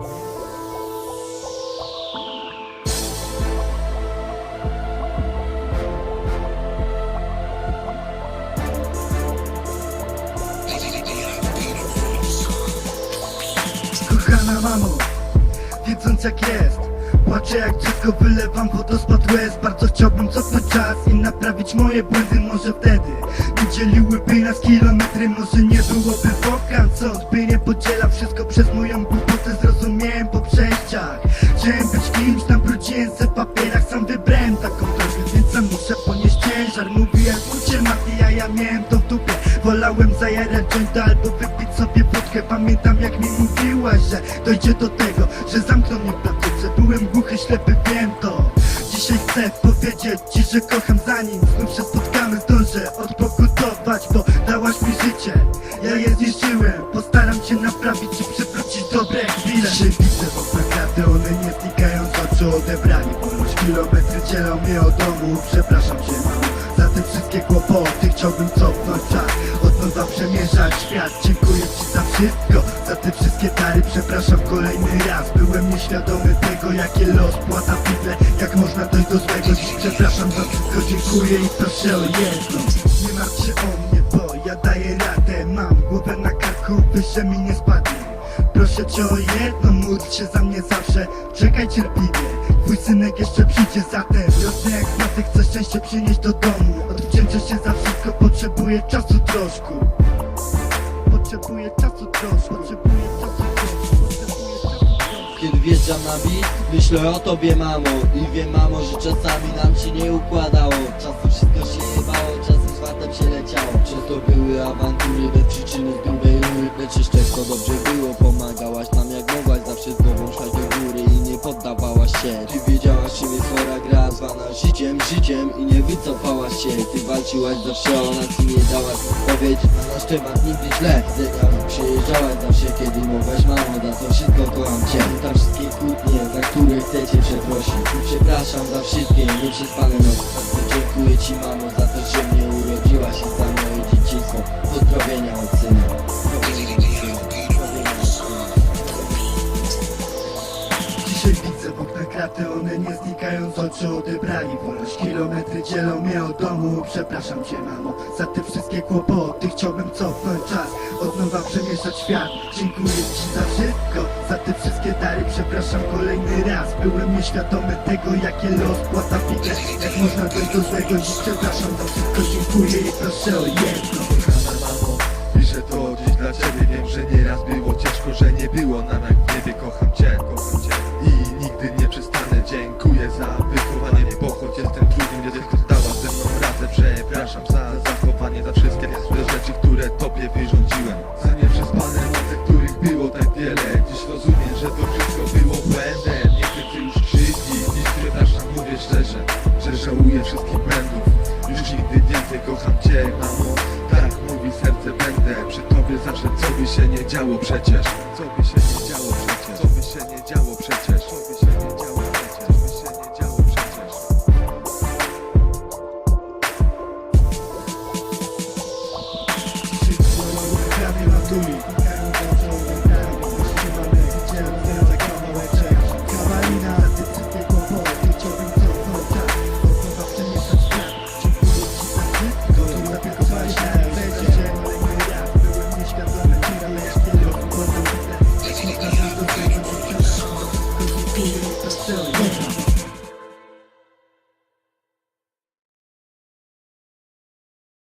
Kochana mamo, wiedząc jak jest Płaczę jak dziecko, wylewam wodospad łez. Bardzo chciałbym cofnąć czas i naprawić moje błędy Może wtedy dzieliłyby nas kilometry Może nie byłoby wokan, co? By nie podzielał Wszystko przez moją głupotę zrozumiałem po przejściach. Chciałem być kimś, nabrudziłem se papierach Sam wybrałem taką drogę, więc muszę ponieść ciężar. Mówiłem, ucie Mati, a ja miałem to w dupie. Wolałem zajarać jointa albo wypić sobie wódkę. Pamiętam jak mi mówiłaś, że dojdzie do tego Że zamkną mnie w placówce Byłem głuchy, ślepy, wiem to. Dzisiaj chcę powiedzieć ci, że kocham zanim Znów się spotkamy, zdążę odpokutować Bo dałaś mi życie, ja je zniszczyłem. Postaram się naprawić i przywrócić dobre chwile. Dzisiaj widzę naprawdę one nie znikają z oczu Odebrali ponoć kilometry dzielą mnie od domu. Przepraszam cię mamo za te wszystkie kłopoty. Chciałbym cofnąć czas, od nowa przemierzać świat. Dziękuję ci za wszystko, za te wszystkie dary. Przepraszam kolejny raz, byłem nieświadomy tego Jakie los płata figle, jak można dojść do złego Dziś? Przepraszam za wszystko, dziękuję i proszę o jedno martw się o mnie, bo ja daję radę. Mam głowę na karku, wyżej mi nie spadnie Proszę cię o jedno, módl się za mnie zawsze. Czekaj cierpliwie, twój synek jeszcze przyjdzie zatem Rosnę jak kwiatek, chcę szczęście przynieść do domu. Odwdzięczę się za wszystko, potrzebuję czasu troszkę Potrzebuję czasu troszkę, potrzebuję czasu Kiedy wjeżdżam na beat, myślę o tobie mamo. I wiem mamo, że czasami nam się nie układało. Czasem wszystko Awantury, bez przyczyny z grubej rury jeszcze to dobrze było, pomagałaś nam jak mogłaś Zawsze z szłaś do góry i nie poddawałaś się. Ty wiedziałaś czym jest chora gra, zwana życiem, życiem I nie wycofałaś się, ty walczyłaś zawsze o nas i nie dałaś odpowiedź Na nasz temat nigdy źle, zeniam Przyjeżdżałaś zawsze kiedy mogłaś mamo Za to wszystko kocham cię. Za wszystkie kłótnie, za które chcecie przeprosić. Przepraszam za wszystkie nieprzespane nocy Dziękuję ci mamo za to, że mnie kraty, one nie znikają z oczu Odebrali wolność, kilometry dzielą mnie od domu. Przepraszam cię mamo, za te wszystkie kłopoty. Chciałbym cofnąć czas, od nowa przemieszać świat. Dziękuję ci za wszystko, za te wszystkie dary. Przepraszam kolejny raz, byłem nieświadomy tego Jakie los płata figle, jak można dojść do złego Dziś? Przepraszam za wszystko, dziękuję i proszę o jedno. Piszę to dziś dla ciebie. Wiem, że nieraz było ciężko, że nie było nam jak w niebie Kocham cię, kocham cię Żałuję wszystkich błędów. Już nigdy więcej kocham cię, mamo. Tak mówi serce będę. Przy tobie zawsze co by się nie działo przecież. Co by się Beat.